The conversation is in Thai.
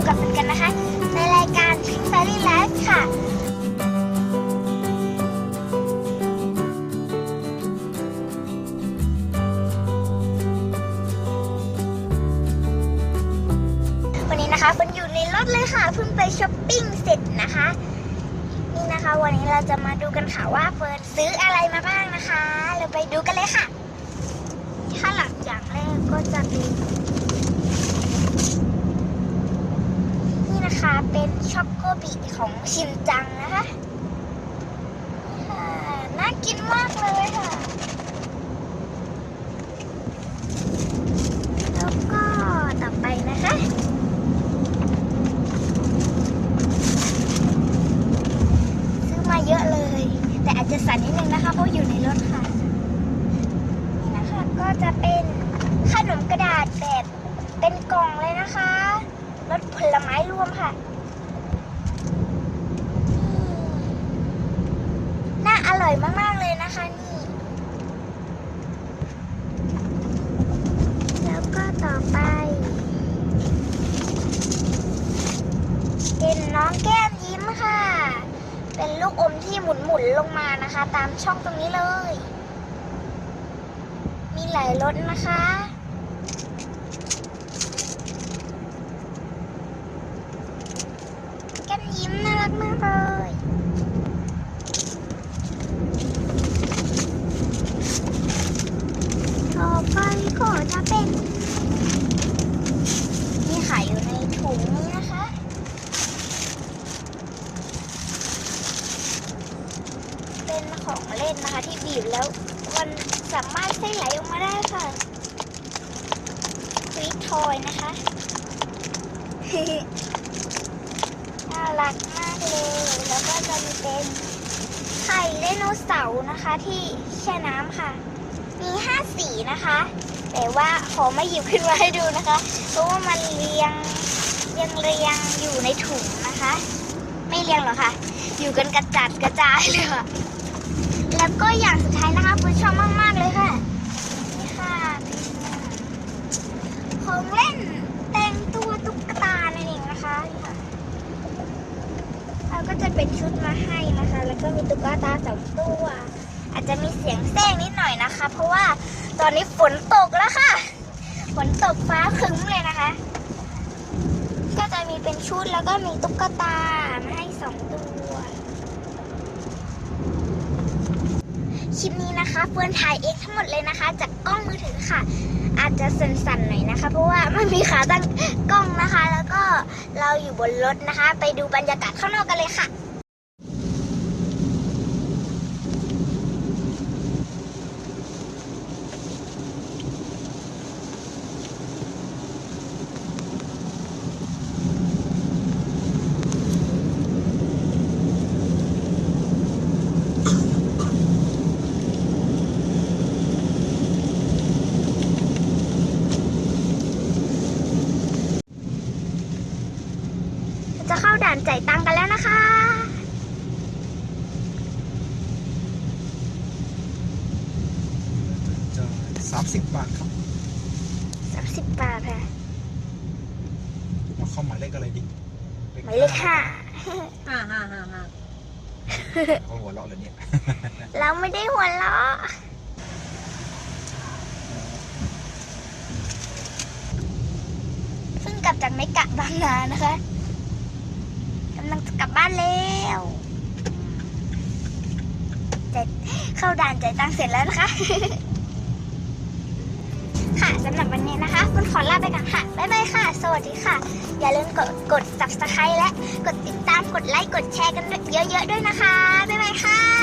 บกับเป็นกันนะคะ ในรายการ Pink Fairy Life ค่ะ วันนี้นะคะเฟิร์นอยู่ในรถเลยค่ะ เพิ่งไปช้อปปิ้งเสร็จนะคะ นี่นะคะวันนี้เราจะมาดูกันค่ะว่าเฟิร์นซื้ออะไรมาบ้างนะคะ เราไปดูกันเลยค่ะ ถ้าหลังอย่างแรกก็จะเป็น นะคะ เป็นช็อกโกบิของชินจังนะคะน่ากินมากเลยค่ะ แล้วก็ต่อไปนะคะซื้อมาเยอะเลย แต่อาจจะสั่นนิดนึงนะคะ เพราะอยู่ในรถค่ะ นี่นะคะก็จะเป็นขนมกระดาษแบบเป็นกล่องเลยนะคะ รสผลไม้รวมค่ะ น่าอร่อยมาก ๆ เลยนะคะนี่ แล้วก็ต่อไป เป็นน้องแก้มยิ้มค่ะ เป็นลูกอมที่หมุน ๆ ลงมานะคะ ตามช่องตรงนี้เลย มีหลายรสนะคะ แก้มยิ้มน่ารั กมากเลยต่อไปก็จะเป็นนี่ขายอยู่ในถุงนี้นะคะเป็นของเล่นนะคะที่บีบแล้วมันสามารถใส่ไหลออกมาได้ค่ะสวีททอยนะคะ น่ารักมากเลย แล้วก็จะมีเป็นไข่ไดโนเสาร์นะคะที่แช่น้ำค่ะ มีห้าสีนะคะ แต่ว่าขอไม่หยิบขึ้นมาให้ดูนะคะ เพราะว่ามันเรียงเรียงเรียงอยู่ในถุงนะคะ ไม่เรียงหรอกค่ะ อยู่กันกระจัดกระจายเลยค่ะ แล้วก็อย่างสุดท้ายนะคะคุณชอบมาก ๆ เลยค่ะ นี่ค่ะเป็นของเล่นแต่งตัวตุ๊กตานั่นเองนะคะนี่ค่ะ เราก็จะเป็นชุดมาให้นะคะ แล้วก็มีตุ๊กตาสองตัว อาจจะมีเสียงแทรกนิดหน่อยนะคะ เพราะว่าตอนนี้ฝนตกแล้วค่ะ ฝนตกฟ้าครึ้มเลยนะคะ ก็จะมีเป็นชุดแล้วก็มีตุ๊กตามาให้สองตัวคลิปนี้นะคะเฟิร์นถ่ายเองทั้งหมดเลยนะคะ จากกล้องมือถือค่ะ อาจจะสั่นๆหน่อยนะคะ เพราะว่าไม่มีขาตั้งกล้องนะคะแล้ว เราอยู่บนรถนะคะ ไปดูบรรยากาศข้างนอกกันเลยค่ะ จะเข้าด่านจ่ายตังค์กันแล้วนะคะจะสามสิบบาทครับ30บาทค่ะมาเข้าหมายเลขอะไรดีหมายเลขห้าห้าห้าห้าห้าเขาหัวเราะเลยเนี่ย เราไม่ได้หัวเราะเพิ่งกลับจากเมกะบางนานะคะกำลังจะกลับบ้านแล้วจ่ายเข้าด่านจ่ายตังค์เสร็จแล้วนะคะ ค่ะสำหรับวันนี้นะคะคุณขอลาไปก่อนค่ะ บ๊ายบายค่ะ สวัสดีค่ะ อย่าลืมกดกด subscribe และกดติดตามกดไลค์กดแชร์กันเยอะๆด้วยนะคะ บ๊ายบายค่ะ